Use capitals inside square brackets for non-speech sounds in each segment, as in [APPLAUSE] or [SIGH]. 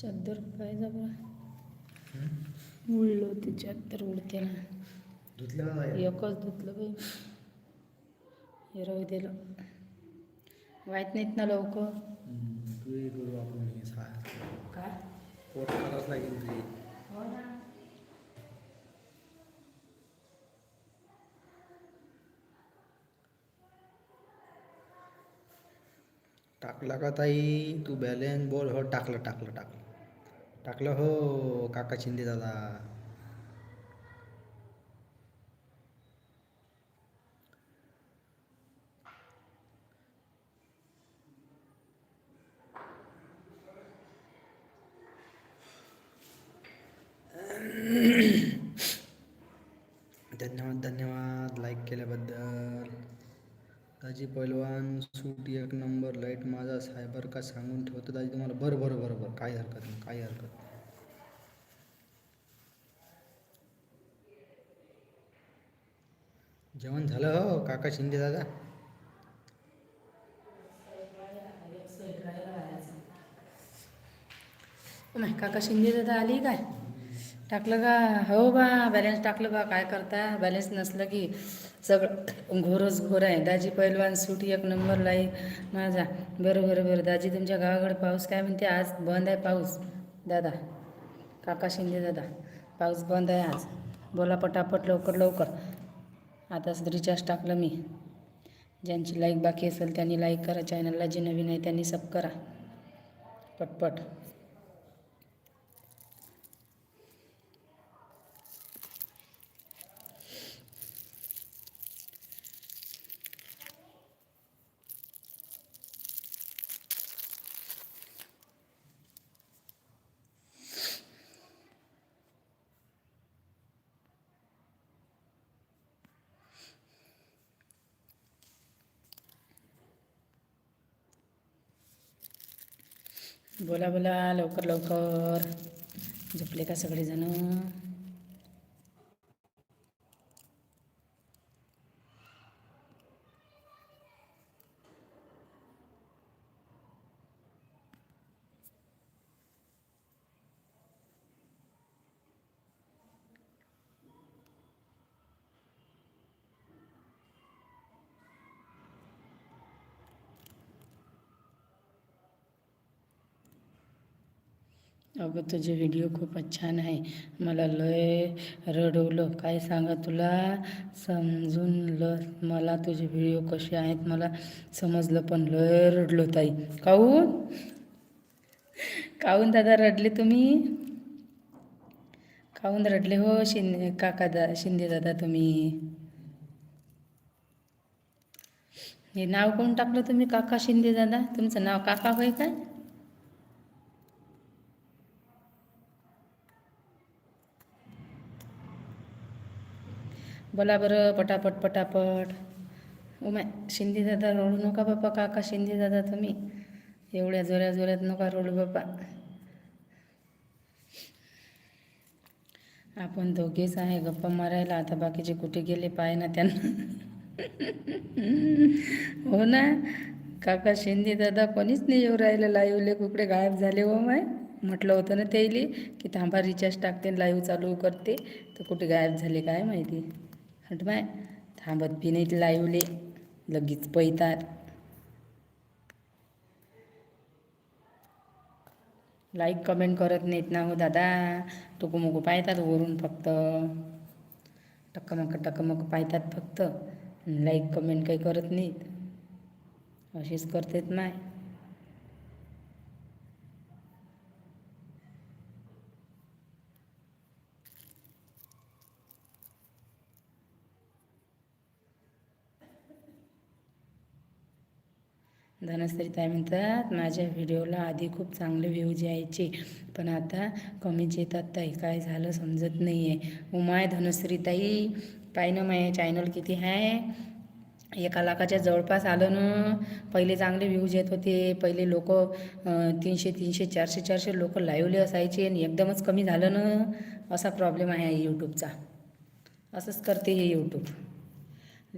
चादर पाहिजे बरं उडलं ते चादर उडते ना धुतलं एकच धुतलं बाई. हे राहू दिलं वाईट नाहीत ना लवकर. करू आपण काय? पोट करावंच लागेल तुझी. हो ना. टाकला का ताई? तू बॅलेन्स बोल. हो टाकलं टाकलं टाकलं. टाकलं. हो काका शिंदे दादा. धन्यवाद धन्यवाद लाईक केल्याबद्दल. दाजी पैलवान सूट एक नंबर लाइट माझा सायबर का सांगून ठेवतो? दाजी तुम्हाला बरं बरं बरं बरं काही हरकत नाही काही हरकत नाही. जेवण झालं हो काका शिंदे दादा? नाही काका शिंदे दादा आली काय? टाकलं का? हो बा बॅलन्स टाकलं बा काय करता? बॅलन्स नसलं की सगळं घोरच घोर आहे. दाजी पैलवान सूट एक नंबर लाई. माझा. बरं बरं बरं. दाजी तुमच्या गावाकडे पाऊस काय म्हणते? आज बंद आहे पाऊस. दादा. काका शिंदे दादा. पाऊस बंद आहे आज. बोला पटापट लवकर लवकर. आताच रिचार्ज टाकलं मी. ज्यांची लाईक बाकी असेल त्यांनी लाईक करा. चॅनलला जे नवीन आहे त्यांनी सब करा. पटपट. बोला बोला लवकर लवकर. झोपले का सगळेजणं? अगं तुझे व्हिडिओ खूपच छान आहे. मला लय रडवलं. काय सांगा तुला? समजून ल मला तुझे व्हिडिओ कसे आहेत मला समजलं पण लय रडलो ताई. काऊन काऊन दादा रडले तुम्ही? काऊन रडले हो शिंदे काका दा शिंदे दादा तुम्ही? हे नाव कोण टाकलं तुम्ही? काका शिंदे दादा? तुमचं नाव काका होय काय? बोला बरं पटापट पटापट. उमाय शिंदे दादा रडू नका बाप्पा काका शिंदे दादा तुम्ही. एवढ्या जोऱ्या जोऱ्यात नका रडू बाप्पा आपण दोघेच आहे गप्पा मारायला. आता बाकीचे कुठे गेले पाय ना त्यांना. हो ना? काका शिंदे दादा कोणीच नाही येऊ राहिलं. लाईव्हले कुकडे गायब झाले हो माय. म्हटलं होतं ना तेली की थांबा रिचार्ज टाकते लाईव्ह चालू करते. तर कुठे गायब झाले काय माहिती? हट माय थांबत बी नाहीत लाईवले. लगेच पळतात. लाईक कमेंट करत नाहीत ना हो दादा. टुकूमुकू पाहतात वरून फक्त. टक्कमक टक्कमक पाहतात फक्त. लाईक कमेंट काही करत नाहीत. असेच करतात माय. धनश्री ताई म्हणतात माझ्या व्हिडिओला आधी खूप चांगले व्ह्यूज यायचे पण आता कमीच येतात ताई काय झालं समजत नाही आहे उमाय धनश्री ताई पाय ना माझ्या चॅनल किती आहे एका लाखाच्या जवळपास आलं ना. पहिले चांगले व्ह्यूज येत होते. पहिले लोक तीनशे तीनशे चारशे चारशे लोक लाईव्हले असायचे आणि एकदमच कमी झालं ना. असा प्रॉब्लेम आहे यूट्यूबचा असंच करते हे यूट्यूब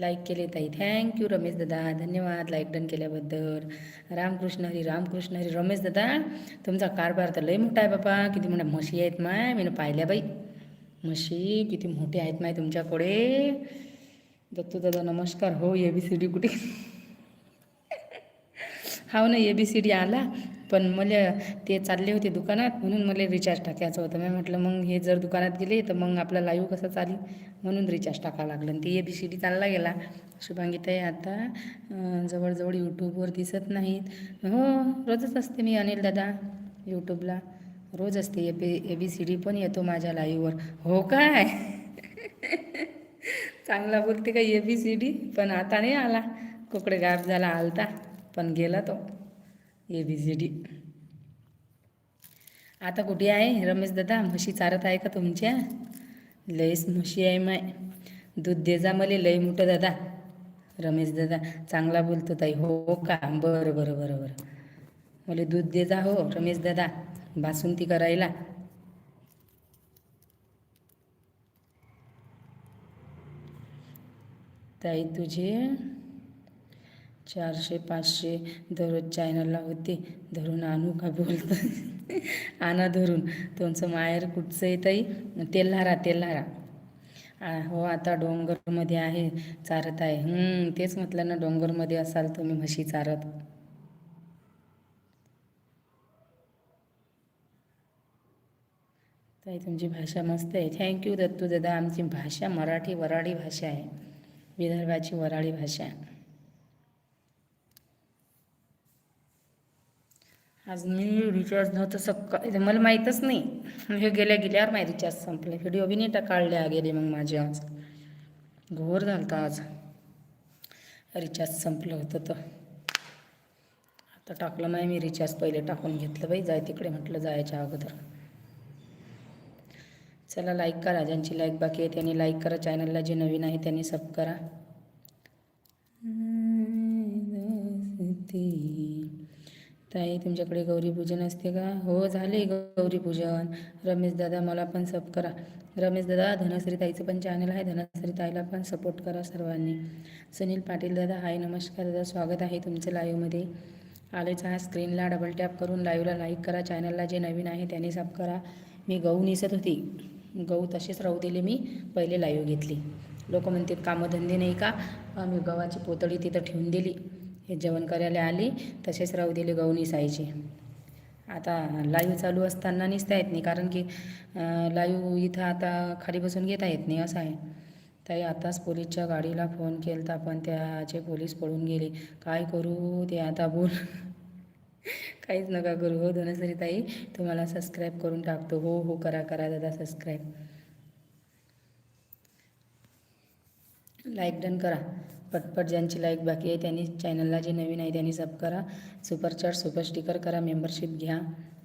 लाईक केले ताई. थँक्यू रमेश दादा. धन्यवाद लाईक डन केल्याबद्दल. रामकृष्ण हरी रामकृष्ण हरी. रमेश दादा तुमचा कारभार तर लय मोठा आहे बाबा किती मोठ्या म्हशी आहेत माय. मी पाहिल्या बाई. म्हशी किती मोठे आहेत माय तुमच्याकडे. दत्तू दादा नमस्कार. हो ए बी सी डी कुठे? हो ना ए बी सी डी आला. पण मला ते चालले होते दुकानात म्हणून मला रिचार्ज टाकायचं होतं. मी म्हटलं मग हे जर दुकानात गेले तर मग आपला लाईव्ह कसं चालेल? म्हणून रिचार्ज टाकावं लागलं. आणि ते ए बी सी डी चालला गेला. शुभांगीताई आता जवळजवळ यूट्यूबवर दिसत नाहीत. हो रोजच असते मी अनिल दादा यूट्यूबला रोज असते. A B A B C D पण येतो माझ्या लाईव्हवर हो काय? [LAUGHS] चांगला बोलते का ए बी सी डी पण आता नाही आला. कुकडे गायब झाला आलता. पण गेला तो. A B C D. आता कुठे आहे? रमेश दादा म्हशी चारत आहे का तुमच्या? लयच म्हशी आहे माय. दूध दे जा मले लय मोठं दादा. रमेश दादा चांगला बोलतो ताई. हो का? बरं बरं बरं बरं. मला दूध दे जा हो रमेश दादा. बासुंती करायला. ताई तुझे चारशे पाचशे दररोज चॅनलला होते. धरून आणू का बोलतं [LAUGHS] आणा धरून. तुमचं माहेर कुठचं येतंही ताई? तेल्हारा तेल्हारा. हो आता डोंगरमध्ये आहे चारत आहे. तेच म्हटलं ना डोंगरमध्ये असाल तुम्ही म्हशी चारत. ताई तुमची भाषा मस्त आहे. थँक्यू दत्तू दादा. आमची भाषा मराठी वराडी भाषा आहे. विदर्भाची वराडी भाषा. आज मी रिचार्ज नव्हतं सकाळी मला माहीतच नाही. हे गेल्या गेल्यावर माझे रिचार्ज संपला. व्हिडिओ बी नाही टाकाळल्या गेले मग माझे आज. घोर झालं आज. रिचार्ज संपलं होतं तर. आता टाकलं नाही मी रिचार्ज पहिले टाकून घेतलं बाई जाय तिकडे म्हटलं जायच्या अगोदर. चला लाईक करा ज्यांची लाईक बाकी आहे त्यांनी लाईक करा. चॅनलला जे नवीन आहे त्यांनी सब करा. ताई तुमच्याकडे गौरीपूजन असते का? हो झाले गौरी पूजन. रमेश दादा मला पण सब करा. रमेश दादा धनश्री ताईचं पण चॅनल आहे. धनश्री ताईला पण सपोर्ट करा सर्वांनी. सुनील पाटील दादा हाय नमस्कार दादा. स्वागत आहे तुमचं लाईव्हमध्ये आलेच हा स्क्रीनला डबल टॅप करून लाईव्हला लाईक करा. चॅनलला जे नवीन आहे त्याने सब करा. मी गहू निसत होती. गहू तसेच राहू दिले मी. पहिले लाईव्ह घेतली. लोक म्हणतात कामधंदे नाही का? मी गव्हाची पोतळी तिथं ठेवून दिली. हे जेवण करायला आली तसेच राहू दिले गहू निसायचे आता लाईव्ह चालू असताना निसता येत नाही कारण की लाईव्ह इथं आता खाली बसून घेता येत नाही असं आहे. ताई आताच पोलीसच्या गाडीला फोन केलता पण त्याचे पोलीस पळून गेले. काय करू ते आता बोल. काहीच नका करू. हो धनसरी ताई तुम्हाला सबस्क्राईब करून टाकतो. हो हो करा करा दादा सबस्क्राईब लाईक डन करा. पटपट ज्यांची लाईक बाकी आहे त्यांनी चॅनलला जे नवीन आहे त्यांनी सब करा. सुपर चार्ट सुपर स्टिकर करा मेंबरशिप घ्या.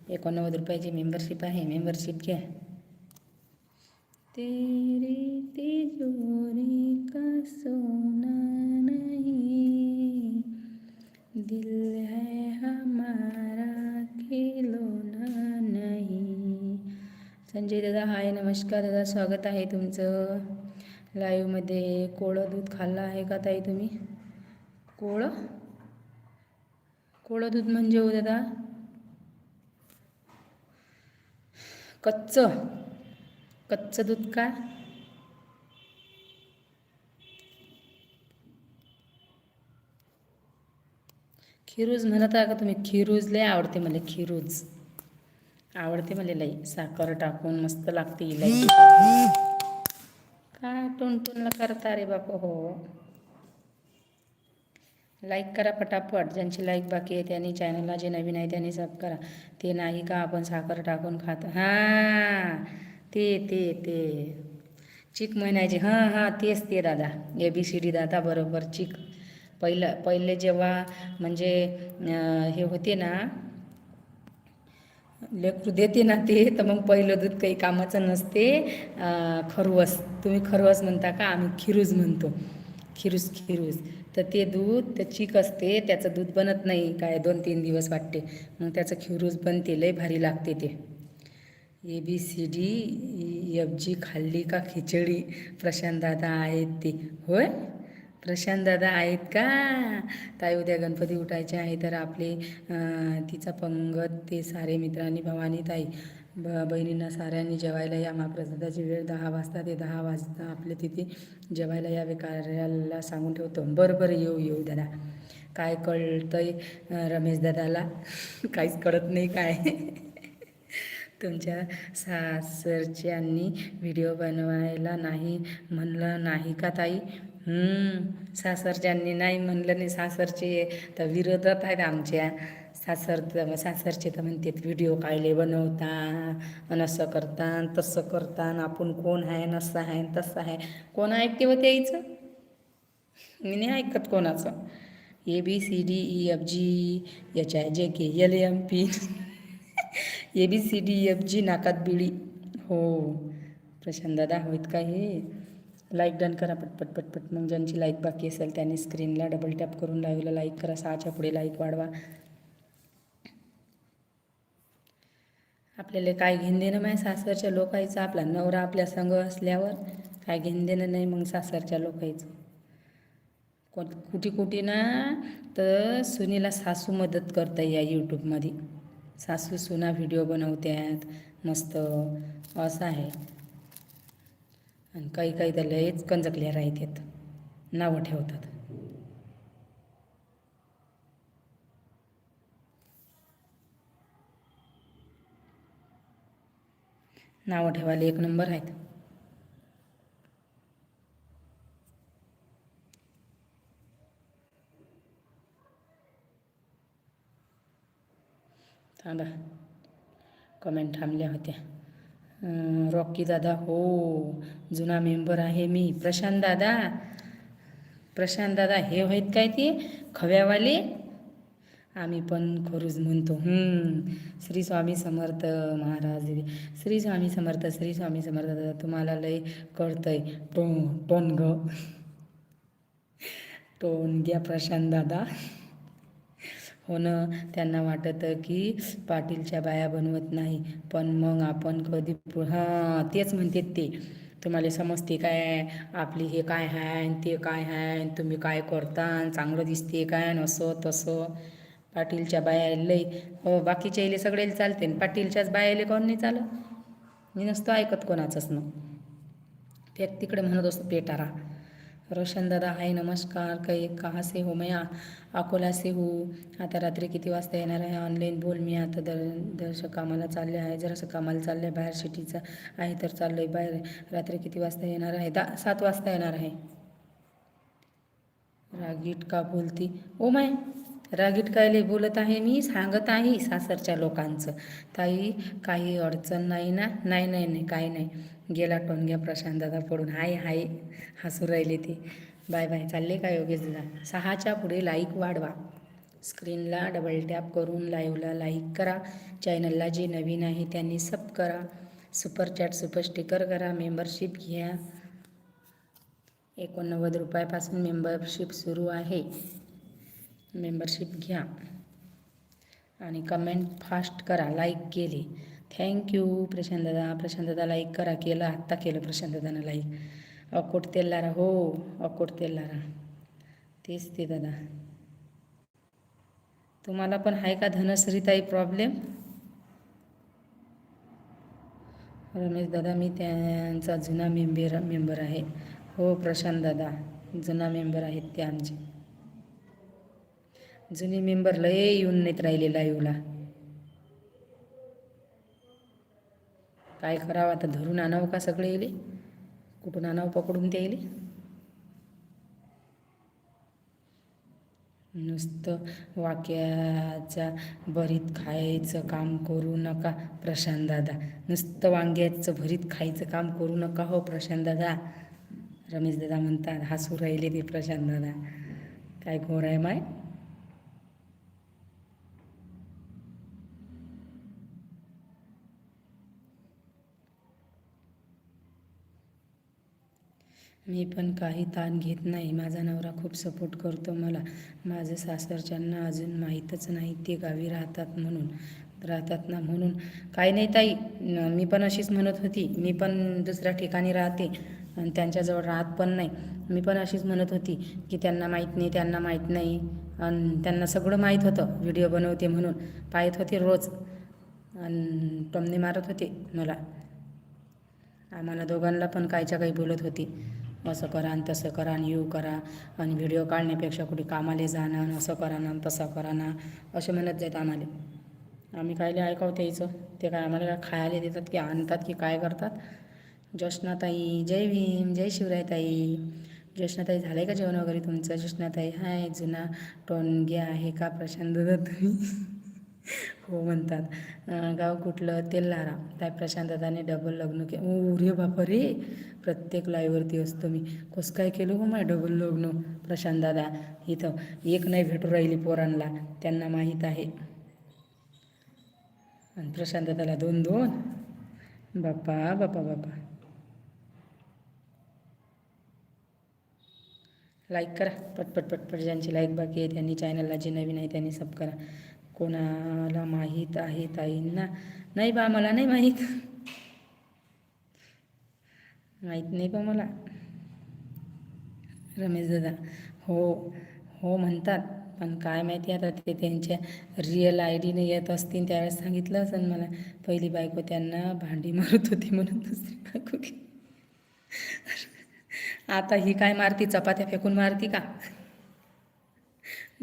एकोणनव्वद रुपयाची मेंबरशिप आहे. मेंबरशिप घ्या. तेरे तिजोरी का सोना नहीं? दिल है हमारा खिलौना नहीं? संजय दादा हाय नमस्कार दादा स्वागत आहे तुमचं. लाईव्हमध्ये कोळं दूध खाल्लं आहे का ताई तुम्ही? कोळं? कोळं दूध म्हणजे हो दादा? कच्चं. कच्चं दूध काय? खिरूज म्हणत आहे का तुम्ही? खिरूज लय आवडते मला खिरूज. आवडते मला लई. साखर टाकून मस्त लागते इलायची टुनटुनला करता रे बाप हो. लाईक करा पटापट. ज्यांची लाईक बाकी आहे त्यांनी चॅनलला जे नवीन आहे त्यांनी सब करा. ते नाही का आपण साखर टाकून खातो? हां ते ते ते. चिक म्हणायचे हां हां तेच ते दादा. ए बी सी डी दादा बरोबर. चिक. पहिलं पहिले जेव्हा म्हणजे हे होते ना लेकरू देते ना ते तर मग पहिलं दूध काही कामाचं नसते. खरवस. तुम्ही खरवस म्हणता का? आम्ही खिरूज म्हणतो. खिरूज खिरूज. तर ते दूध ते चीक असते. त्याचं दूध बनत नाही. काय दोन तीन दिवस वाटते. मग त्याचं खिरूज बनते. लय भारी लागते ते. A B C D F G खाल्ली का खिचडी? प्रशांत दादा आहेत ते. होय? प्रशांत दादा आहेत का? ताई उद्या गणपती उठायचे आहे तर आपले तिचा पंगत ते सारे मित्रांनी भवानी ताई ब बहिणींना साऱ्यांनी जेवायला या महाप्रसादाची वेळ दहा वाजता ते दहा वाजता आपले तिथे जेवायला यावे कार्याला सांगून ठेवतो. बरं बरं येऊ येऊ दादा. काय कळतंय रमेश दादाला? काहीच कळत नाही काय? तुमच्या सासरच्यांनी व्हिडिओ बनवायला नाही म्हणलं नाही का ताई? हम्म, सासरच्यांनी नाही म्हणलं नाही सासरचे. तर विरोधात आहेत आमच्या. सासर तर सासरचे तर म्हणतात व्हिडिओ कायले बनवता अन असं करता तसं करता आपण कोण आहे न असं आहे तसं आहे. कोण ऐकते होते यायचं? मी नाही ऐकत कोणाचं. A B C D E F G H I J K L M P A B C D F G नाकात बिळी हो. प्रशांत दादा होईत का हे? लाईक डन करा पटपट पटपट. मग ज्यांची लाईक बाकी असेल त्यांनी स्क्रीनला डबल टॅप करून लाईव्हला लाईक करा. सहाच्या पुढे लाईक वाढवा. आपल्याला काय घेणं देणं माय सासरच्या लोकांचं. आपला नवरा आपल्या संग असल्यावर काय घेणं देणं नाही मग सासरच्या लोकांचं. कोण कुठे कुठे ना तर सुनीला सासू मदत करता या यूट्यूबमध्ये सासू सुना व्हिडिओ बनवत्यात. मस्त. असं आहे. आणि काही काही तर लयच कंजकल्या राहतात. नावं ठेवतात. नावं ठेवायला एक नंबर आहेत. थांबा. कमेंट थांबल्या होत्या. रॉकी दादा हो जुना मेंबर आहे मी. प्रशांत दादा प्रशांत दादा हे आहेत काय ते? खव्यावाले? आम्ही पण खरूच म्हणतो श्री स्वामी समर्थ महाराज. श्री स्वामी समर्थ श्री स्वामी समर्थ दादा तुम्हाला लय कळतंय. टो टोन ग. टोन घ्या प्रशांत दादा. हो ना त्यांना वाटतं की पाटीलच्या बाया बनवत नाही. पण मग आपण कधी हां तेच म्हणतात ते. तुम्हाला समजते काय? आपली हे काय आहे आणि ते काय आहे आणि तुम्ही काय करता आणि चांगलं दिसते काय असं तसं. पाटीलच्या बाया लई हो बाकीच्या इले सगळ्याला चालते आणि पाटीलच्याच बायाले कोण नाही चालत? मी नसतो ऐकत कोणाचंच ना ते तिकडे म्हणत असतो पेटारा. रोशन दादा हाय नमस्कार काही कहा से हो मैं अकोला से हो। आता रात्री किती वाजता येणार आहे? ऑनलाईन बोल मी आता. दर दर्शक कामाला चालले आहे. जरासं कामाला चाललं आहे. बाहेर सिटीचं आहे तर चाललं आहे बाहेर. रात्री किती वाजता येणार आहे? दा सात वाजता येणार आहे. रागीट का बोलती? ओ माय रागीट कायले बोलत आहे मी? सांगत आहे सासरच्या लोकांचं. ताई काही अडचण नाही ना? नाही नाही नाही काही नाही. गेला टोनग्या प्रशांत दादा पडून. हाय हाय हसू राहिले ते. Bye bye. चालले का योगेश दादा? सहाच्या पुढे लाईक वाढवा. स्क्रीनला डबल टॅप करून लाईव्हला लाईक करा. चॅनलला जे नवीन आहे त्यांनी सब करा. सुपर चॅट सुपर स्टिकर करा. मेंबरशिप घ्या. एकोणनव्वद रुपयापासून मेंबरशिप सुरू आहे. मेंबरशिप घ्या. आणि कमेंट फास्ट करा. लाईक केली. थँक्यू प्रशांत दादा प्रशांत दादा लाईक करा. केलं आत्ता केलं प्रशांत दादानं लाईक अकोट तेलारा हो अकोट तेलारा. तेच ते दादा. तुम्हाला पण आहे का धनश्रीताई प्रॉब्लेम रमेश दादा मी त्यांचा जुना मेंबर मेंबर आहे. हो प्रशांत दादा जुना मेंबर आहेत ते आमचे. जुने मेंबर लय येऊन नाहीत राहिले लाईव्हला काय करावं? आता धरून आणावं का सगळे येले कुठून आणावं? पकडून ते येले नुसतं वाक्याच्या भरीत खायचं काम करू नका प्रशांत दादा. नुसतं वांग्याचं भरीत खायचं काम करू नका हो प्रशांत दादा. रमेश दादा म्हणतात हसू राहिले ते प्रशांत दादा. काय घोर आहे माय? मी पण काही ताण घेत नाही. माझा नवरा खूप सपोर्ट करतो मला. माझं सासरच्यांना अजून माहीतच नाही. ते गावी राहतात म्हणून. राहतात ना म्हणून. काही नाही ताई. मी पण अशीच म्हणत होती. मी पण दुसऱ्या ठिकाणी राहते. आणि त्यांच्याजवळ राहत पण नाही. मी पण अशीच म्हणत होती की त्यांना माहीत नाही त्यांना माहीत नाही. आणि त्यांना सगळं माहीत होतं. व्हिडिओ बनवते म्हणून. पाहत होते रोज. आणि टमने मारत होते मला. आम्हाला दोघांना पण कायच्या काही बोलत होती. असं करा आणि तसं करा आणि येऊ करा आणि व्हिडिओ काढण्यापेक्षा कुठे कामाला जाणं आणि असं करा ना तसं करा ना असे म्हणत जात आम्हाला. आम्ही कायले ऐकावं त्याचं? ते काय आम्हाला काय खायला देतात की आणतात की काय करतात? ज्योष्णाताई जय भीम जय शिवरायताई. ज्योष्णाताई झालं का जेवण वगैरे तुमचं? ज्योष्णाताई हाय जुना टोनगे आहे का प्रशांत दादा तुम्ही? [LAUGHS] हो म्हणतात. गाव कुठलं? तेल्लारा त्या प्रशांतदाने डबल लग्न के ओ रे बापा रे प्रत्येक लाईव्हवरती असतो मी. कसं काय केलं गो माय डबल लग्न? प्रशांत दादा इथं एक नाही भेटू राहिली पोरांना. त्यांना माहीत आहे. आणि प्रशांत दादाला दोन दोन. बाप्पा बाप्पा बापा लाईक करा. पटपट पटपट ज्यांची लाईक बाकी आहे त्यांनी चॅनलला जे नवीन आहे त्यांनी सब करा. कोणाला माहीत आहे ताईंना? नाही बा मला नाही माहीत. माहीत नाही बा मला. रमेश दादा हो हो म्हणतात. पण काय माहिती आता ते त्यांच्या रिअल आय डीने येत असतील त्यावेळेस सांगितलं असेल मला. पहिली बायको त्यांना भांडी मारत होती म्हणून दुसरी बायको आता ही काय मारती? चपात्या फेकून मारती का?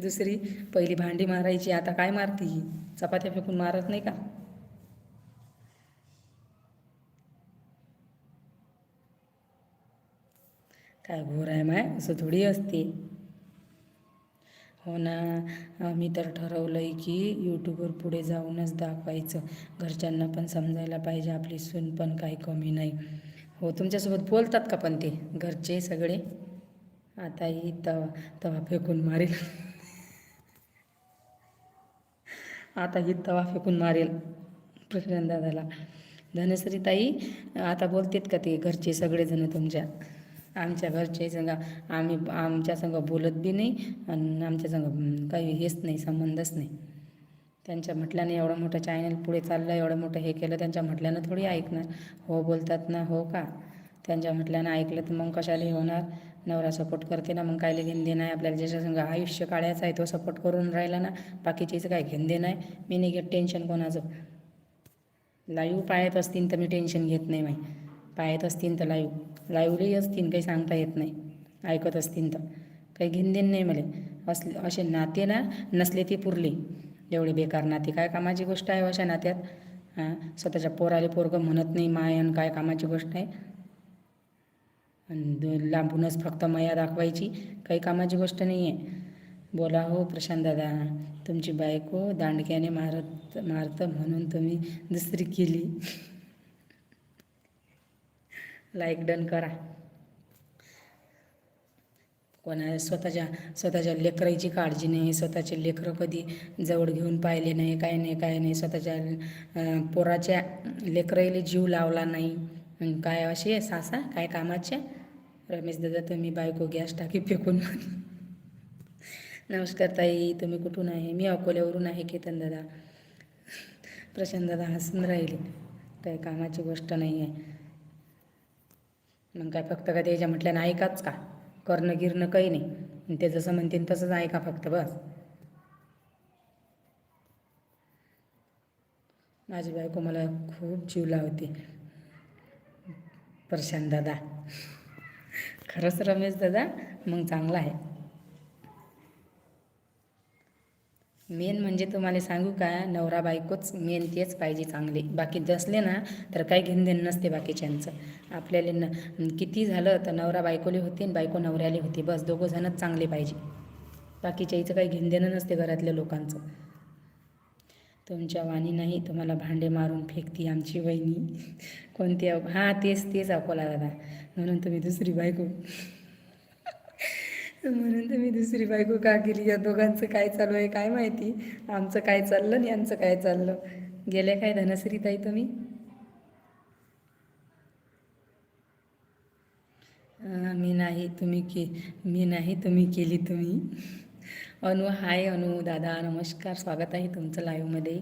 दुसरी पहिली भांडी मारायची आता काय मारती ही? चपात्या फेकून मारत नाही का? काय घोर आहे माय? असं थोडी असते. हो ना. मी तर ठरवलं आहे की यूट्यूबवर पुढे जाऊनच दाखवायचं. घरच्यांना पण समजायला पाहिजे आपली सून पण काही कमी नाही. हो तुमच्यासोबत बोलतात का पण ते? घरचे सगळे? आता ही तवा तवा फेकून मारेल. आता ही तवा फेकून मारेल प्रशांत दादाला धनश्री ताई आता बोलतेत का ते घरचे सगळेजण तुमच्या? आमच्या घरचे संग आम्ही आमच्या संग बोलत बी नाही आणि आमच्या संग काही हेच नाही संबंधच नाही. त्यांच्या म्हटल्याने एवढं मोठं चॅनल पुढे चाललं एवढं मोठं हे केलं त्यांच्या म्हटल्यानं थोडी ऐकणार. हो बोलतात ना हो का? त्यांच्या म्हटल्यानं ऐकलं तर मग कशाला हे होणार? नवरा सपोर्ट करते ना मग कायले घेणं देणं आहे? आपल्याला ज्याच्या संग आयुष्य काढायचं आहे तो सपोर्ट करून राहिला ना बाकीचीचं काय घेणं देणं आहे? मी नाही घेत टेन्शन कोणाचं. लाईव्ह पाळत असतील तर मी टेन्शन घेत नाही माही पाळत असतील तर लाईव्ह लाईव्हली असतील काही सांगता येत नाही. ऐकत असतील तर. काही घेणं देणं नाही मला. असले असे नाते ना नसले ती पुरले. एवढे बेकार नाते. काय कामाची गोष्ट आहे अशा नात्यात? हां? स्वतःच्या पोराले पोरगं म्हणत नाही माय आणि काय कामाची गोष्ट आहे? आणि लांबूनच फक्त मया दाखवायची काही कामाची गोष्ट नाही आहे बोला हो प्रशांत दादा तुमची बायको दांडक्याने मारत मारतं म्हणून तुम्ही दुसरी केली. लाईक डन करा. कोणा स्वतःच्या स्वतःच्या लेकराची काळजी नाही स्वतःचे लेकरं कधी जवळ घेऊन पाहिले नाही काय नाही काय नाही स्वतःच्या पोराच्या लेकराईला जीव लावला नाही. काय असे सासा? काय कामाचे रमेश दादा तुम्ही बायको गॅस टाकी फेकून नमस्कार ताई तुम्ही कुठून आहे? मी अकोल्यावरून आहे केतन दादा. प्रशांत दादा हसून राहिले. काही कामाची गोष्ट नाही आहे मग काय फक्त का त्याच्या म्हटल्यानं ऐकाच का? करणं गिरणं काही नाही. ते जसं म्हणतील तसंच ऐका फक्त बस. माझी बायको मला खूप जीव लावते. प्रशांत दादा. खरंच रमेश दादा मग चांगला आहे. मेन म्हणजे तुम्हाला सांगू का नवरा बायकोच मेन तेच पाहिजे चांगले. बाकी दसले ना तर काही घेऊन देणं नसते बाकीच्यांचं. आपल्याला न किती झालं तर नवरा बायकोले होते आणि बायको नवऱ्याले होते. बस दोघं जणच चांगले पाहिजे. बाकीच्या इथं काही घेऊन देणं नसते घरातल्या लोकांचं. तुमच्या वाणी नाही तुम्हाला भांडे मारून फेकती आमची वहिनी. कोणती अव हां तेच तेच अकोला दादा. म्हणून तुम्ही दुसरी बायको. म्हणून तुम्ही दुसरी बायको का केली? या दोघांचं काय चालू आहे काय माहिती? आमचं काय चाललं आणि यांचं काय चाललं? गेले काय धनश्री ताई तुम्ही? मी नाही तुम्ही के मी नाही तुम्ही केली तुम्ही. अनु हाय अनु दादा नमस्कार स्वागत आहे तुमचं लाईव्हमध्ये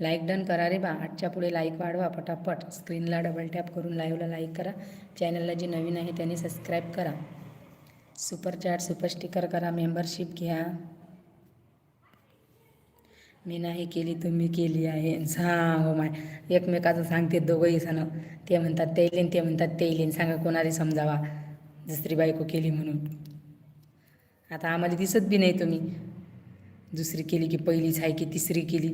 लाईक डन करा रे बा. आठच्या पुढे लाईक वाढवा पटापट. स्क्रीनला डबल टॅप करून लाईव्हला लाईक करा. चॅनलला जे नवीन आहे त्यांनी सबस्क्राईब करा. सुपर चॅट सुपर स्टिकर करा. मेंबरशिप घ्या. मी नाही केली तुम्ही केली आहे. हा हो माय. एकमेकाचं सांगते दोघंही सण ते म्हणतात ते येईन ते म्हणतात ते येईन सांगा कोणाला समजावा. दुसरी बायको केली म्हणून. आता आम्हाला दिसत बी नाही तुम्ही. दुसरी केली की पहिलीच आहे की तिसरी केली.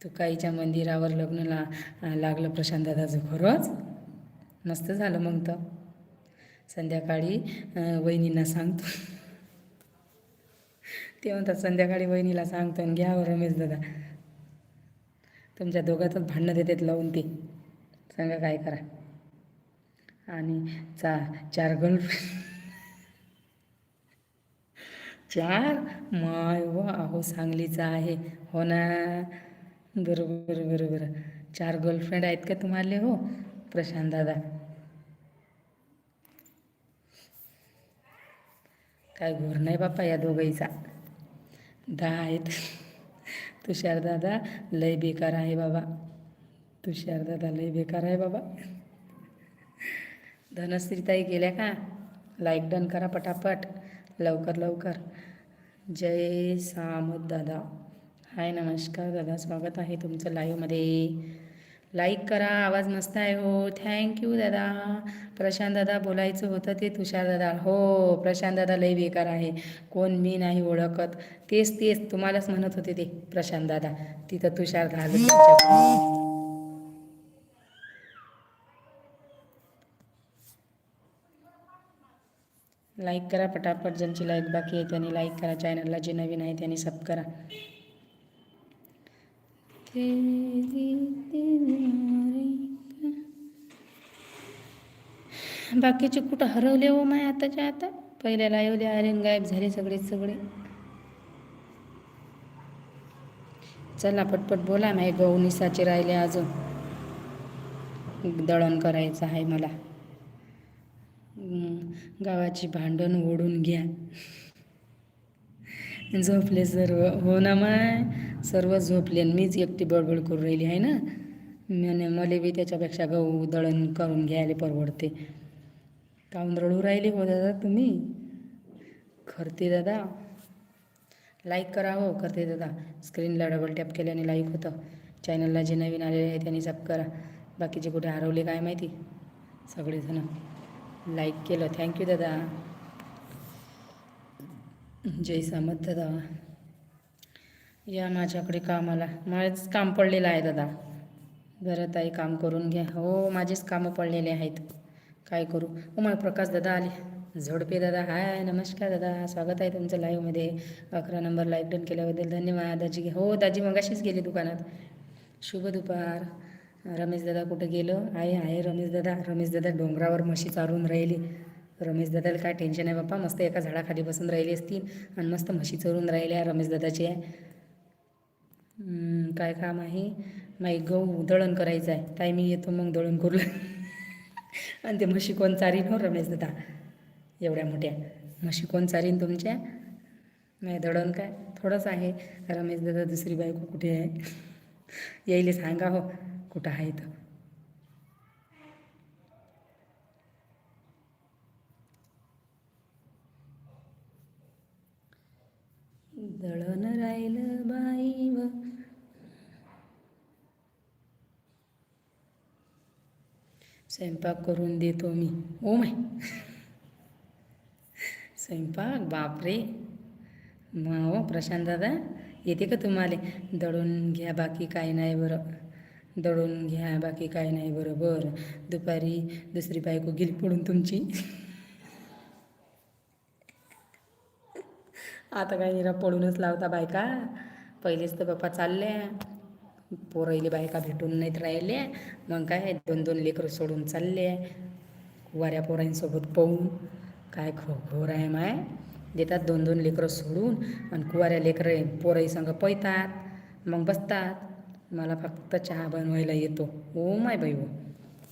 तुकाईच्या मंदिरावर लग्नला लागलं प्रशांत दादाचं खरंच? मस्त झालं मग तर. संध्याकाळी वहिनींना सांगतो. ते म्हणतात संध्याकाळी वहिनीला सांगतो आणि घ्या हो रमेश दादा. तुमच्या दोघातच भांडणं देतात लावून ते. सांगा काय करा. आणि चा चार गर्लफ्रेंड चार? माय व अहो सांगलीचा आहे. हो ना? बरोबर बरोबर चार गर्लफ्रेंड आहेत का तुम्हाला हो? प्रशांत दादा. काय घोर नाही बापा या दोघाईचा. दहा आहेत. तुषार दादा लय बेकार आहे बाबा. तुषार दादा लय बेकार आहे बाबा. धनश्रीताई गेल्या का? लाईक डन करा पटापट. लवकर लवकर. जय सामद दादा. हाय नमस्कार दादा. स्वागत आहे तुमचं लाईव्हमध्ये लाईक करा. आवाज मस्त आहे हो. थँक्यू दादा. प्रशांत दादा बोलायचं होतं ते तुषार दादा. हो प्रशांत दादा लई बेकार आहे. कोण मी नाही ओळखत. तेच तेच. तुम्हालाच म्हणत होते ते प्रशांत दादा. तिथं तुषार झालं तुमच्या लाईक करा पटापट ज्यांची लाईक बाकी आहे त्यांनी लाईक करा. चॅनलला जे नवीन आहे त्यांनी सब करा. बाकीचे कुठं हरवले हो माय आताच्या आता? पहिल्या लाईवले आले गायब झाले सगळेच सगळे. चला पटपट बोला माय गहू निसाचे राहिले अजून. दळण करायचं आहे मला. गावाची भांडण ओढून घ्या. झोपले सर्व. हो ना माय? सर्व झोपले आणि मीच एकटी बडबड करून राहिली आहे ना? म्हणे मला बी त्याच्यापेक्षा गहू दळण करून घ्यायला परवडते. काहून रडू राहिले हो दादा तुम्ही? करते दादा. लाईक करा हो करते दादा. स्क्रीनला डबल टॅप केल्याने लाईक होतं. चॅनलला जे नवीन आलेले आहे त्यांनी सब करा. बाकीचे कुठे हरवले काय माहिती? सगळेजणं. लाईक केलं. थँक्यू दादा. जय सामत दादा. या माझ्याकडे कामाला. माझंच काम पडलेलं आहे दादा. जरा ताई काम करून घ्या. हो माझेच कामं पडलेले आहेत. काय करू? उमा प्रकाश दादा आले. झोडपे दादा. हाय नमस्कार दादा. स्वागत आहे तुमचं लाईव्हमध्ये अकरा नंबर लाईक डन केल्याबद्दल धन्यवाद. दाजी हो दाजी मगाशीच गेली दुकानात. शुभ दुपार. रमेश दादा कुठं गेलं? आहे आहे रमेश दादा. रमेश दादा डोंगरावर म्हशी चारून राहिली. रमेश दादाला काय टेन्शन आहे बाप्पा? मस्त एका झाडाखाली बसून राहिली असतील आणि मस्त म्हशी चरून राहिल्या रमेश दादाची. आहे काय काम आहे? माई गहू दळण करायचं आहे ताई मी येतो मग दळण करू आणि ते म्हशी कोण चारीन हो रमेश दादा? एवढ्या मोठ्या. म्हशी कोण चारीन तुमच्या? नाही दळण काय? थोडंच आहे. रमेश दादा दुसरी बायको कुठे आहे? येईल सांगा हो. कुठं आहे तर दळण राहिलं बाई व स्वयंपाक करून देतो मी. Oh my. स्वयंपाक? बापरे. मग हो प्रशांत दादा येते का तुम्हाला? दळून घ्या बाकी काही नाही बरं. दळून घ्या बाकी काय नाही बरोबर. दुपारी दुसरी बायको गेली पडून तुमची. आता काय निरा पडूनच लावता बायका. पहिलेच तर बाप्पा चालले पोरईले बायका भेटून नाहीत राहिले मग काय दोन दोन लेकरं सोडून चालले वाऱ्या पोरांसोबत पाहून काय खो घोर आहे माय. देतात दोन दोन लेकरं सोडून आणि कुवाऱ्या लेकरं पोरईसंग पळतात मग बसतात. मला फक्त चहा बनवायला येतो. ओ माय बाई ओ.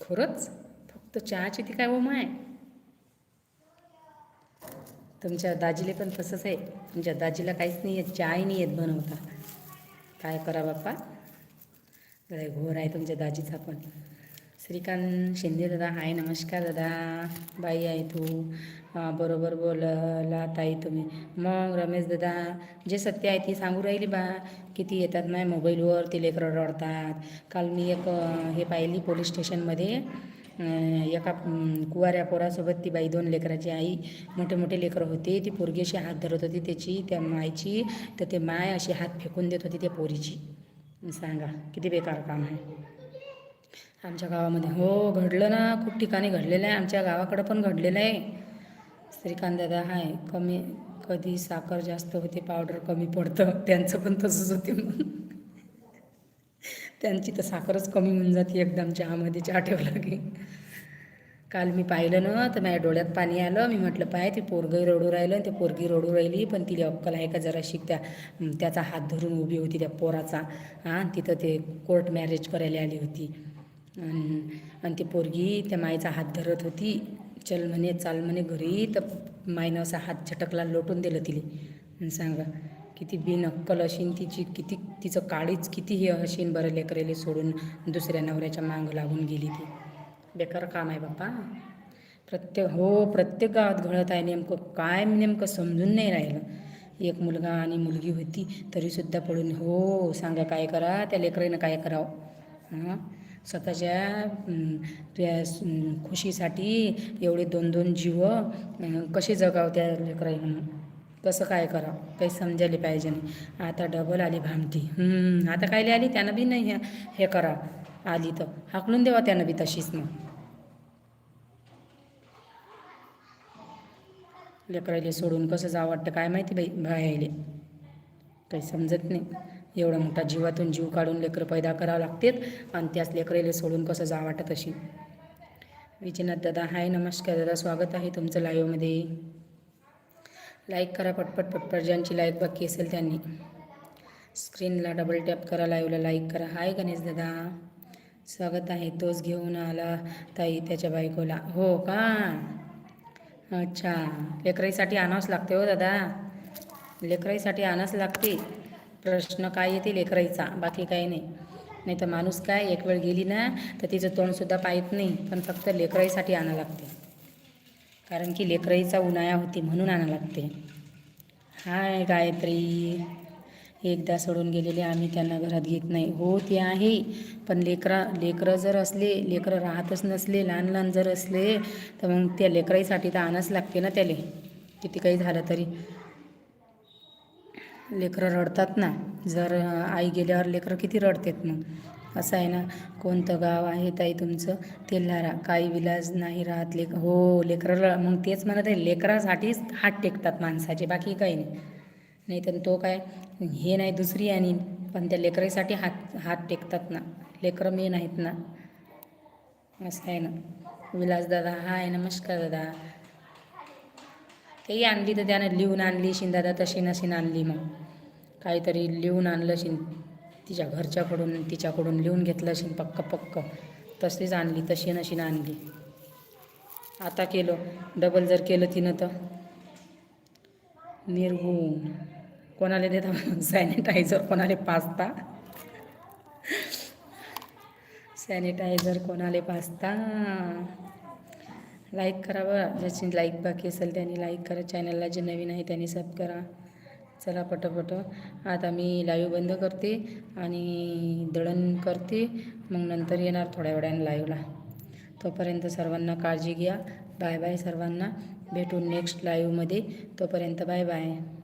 खरंच? फक्त चहाची ती काय ओ माय? तुमच्या दाजीले पण तसंच आहे. तुमच्या दाजीला काहीच नाही येत चहाही नाही येत बनवता. काय करा बाप्पा? घोर आहे तुमच्या दाजीचा पण. श्रीकांत शिंदे दादा हाय नमस्कार दादा. बाई आहे तू. बरोबर बोलला ताई तुम्ही. मग रमेश दादा जे सत्य आहे ती सांगू राहिली बा. किती येतात नाही मोबाईलवर ती लेकरं रडतात. काल मी एक हे पाहिली पोलीस स्टेशनमध्ये. एका कुवाऱ्या पोरासोबत ती बाई दोन लेकराची आई मोठे मोठे लेकरं होते. ती पोरगी अशी हात धरत होती त्याची त्या मायची तर ते माय अशी हात फेकून देत होती त्या पोरीची. सांगा किती बेकार काम आहे. आमच्या गावामध्ये. हो घडलं ना. खूप ठिकाणी घडलेलं आहे. आमच्या गावाकडं पण घडलेलं आहे. श्रीकांत दादा हाय. कमी कधी साखर जास्त होते पावडर कमी पडतं. त्यांचं पण तसंच होते. मग त्यांची तर साखरच कमी होऊन जाते एकदम. चहामध्ये चहा ठेवला की काल मी पाहिलं ना तर माझ्या डोळ्यात पाणी आलं. मी म्हटलं पाय ती पोरगी रडू राहिलं आणि ते पोरगी रडू राहिली पण तिला अक्कल आहे का? जरा शिक त्या त्याचा हात धरून उभी होती त्या पोराचा. हां तिथं ते कोर्ट मॅरेज करायला आली होती. आणि आणि ती पोरगी त्या माईचा हात धरत होती. चल म्हणे चाल म्हणे घरी. तर माईनं असा हात झटकला लोटून दिलं तिले. आणि सांगा किती बिनअक्कल अशीन तिची किती तिचं काळीच किती हे अशीन बरं लेकरेले सोडून दुसऱ्या नवऱ्याच्या मागं लागून गेली ती. बेकार काम आहे बाप्पा. प्रत्येक हो प्रत्येक गावात घडत आहे नेमकं काय नेमकं समजून नाही राहिलं. एक मुलगा आणि मुलगी होती तरीसुद्धा पडून हो सांगा काय करा त्या लेकरेनं काय करावं? हां? स्वतःच्या त्या खुशीसाठी एवढे दोन दोन जीव कसे जगाव त्या लेकराईनं कसं काय करावं? काही समजायला पाहिजे नाही. आता डबल आली भामटी आता काय आली? त्यानं बी नाही हे- हे करा आली तर. हाकलून देवा त्यानं बी तशीच मग. लेकरायले सोडून कसं जावं वाटतं? काय माहिती बाई बायाले काही समजत नाही. एवढा मोठा जीवातून जीव काढून लेकरं पैदा करावं लागतात आणि त्याच लेकरेले सोडून कसं जावं वाटत अशी. विजयनाथ दादा हाय नमस्कार दादा स्वागत आहे तुमचं लाईव्हमध्ये लाईक करा पटपट पटपट ज्यांची लाईक बाकी असेल त्यांनी. स्क्रीनला डबल टॅप करा लाईव्हला लाईक करा. हाय गणेश दादा. स्वागत आहे तोच घेऊन आला ताई त्याच्या बायकोला. हो का? अच्छा. लेकराईसाठी आणावंच लागते हो दादा. लेकराईसाठी आणावंच लागते. प्रश्न काय येते लेकराईचा बाकी काही नाही. नाही तर माणूस काय एक वेळ गेली ना तर तिचं तोंडसुद्धा पाहत नाही पण फक्त लेकराईसाठी आणा लागते. कारण की लेकराईचा उन्हाळा होती म्हणून आणा लागते. हाय गायत्री. एकदा सोडून गेलेले आम्ही त्यांना घरात घेत नाही. हो ते आहे. पण लेकरा लेकरं जर असले लेकरं राहतच नसले लहान लहान जर असले तर मग त्या लेकराईसाठी तर आणावंच लागते ना त्याला. किती काही झालं तरी. लेकरं रडतात ना. जर आई गेल्यावर लेकरं किती रडतात मग? असं आहे ना. कोणतं गाव आहे ताई तुमचं? तेल्हारा काही विलाज नाही राहत लेक हो लेकरं मग तेच म्हणत आहे लेकरासाठीच हात टेकतात माणसाचे बाकी काही नाही. नाही तर तो काय हे नाही दुसरी आणि पण त्या लेकरासाठी हात हात टेकतात ना. लेकरं मेन आहेत ना. असं आहे ना. विलास दादा हाय नमस्कार दादा. काही आणली तर त्यानं लिहून आणली शिन दादा तशी नशीन आणली मग. काहीतरी लिहून आणलं शिन तिच्या घरच्याकडून तिच्याकडून लिहून घेतलं शिन पक्क पक्क. तशीच आणली तशी नशीन आणली. आता केलं डबल जर केलं तिनं तर. निर्गुण. कोणाला देता सॅनिटायझर कोणाला पाचता सॅनिटायझर [LAUGHS] कोणाला पाचता लाईक करा ज्याची लाईक बाकी असेल त्यांनी लाईक करा. चॅनलला जे नवीन आहे त्यांनी सब करा. चला पटपट. आता मी लाईव्ह बंद करते आणि दळण करते. मग नंतर येणार थोड्या वेळाने लाईव्हला तोपर्यंत सर्वांना काळजी घ्या. बाय बाय सर्वांना. भेटू नेक्स्ट लाईव्हमध्ये तोपर्यंत बाय बाय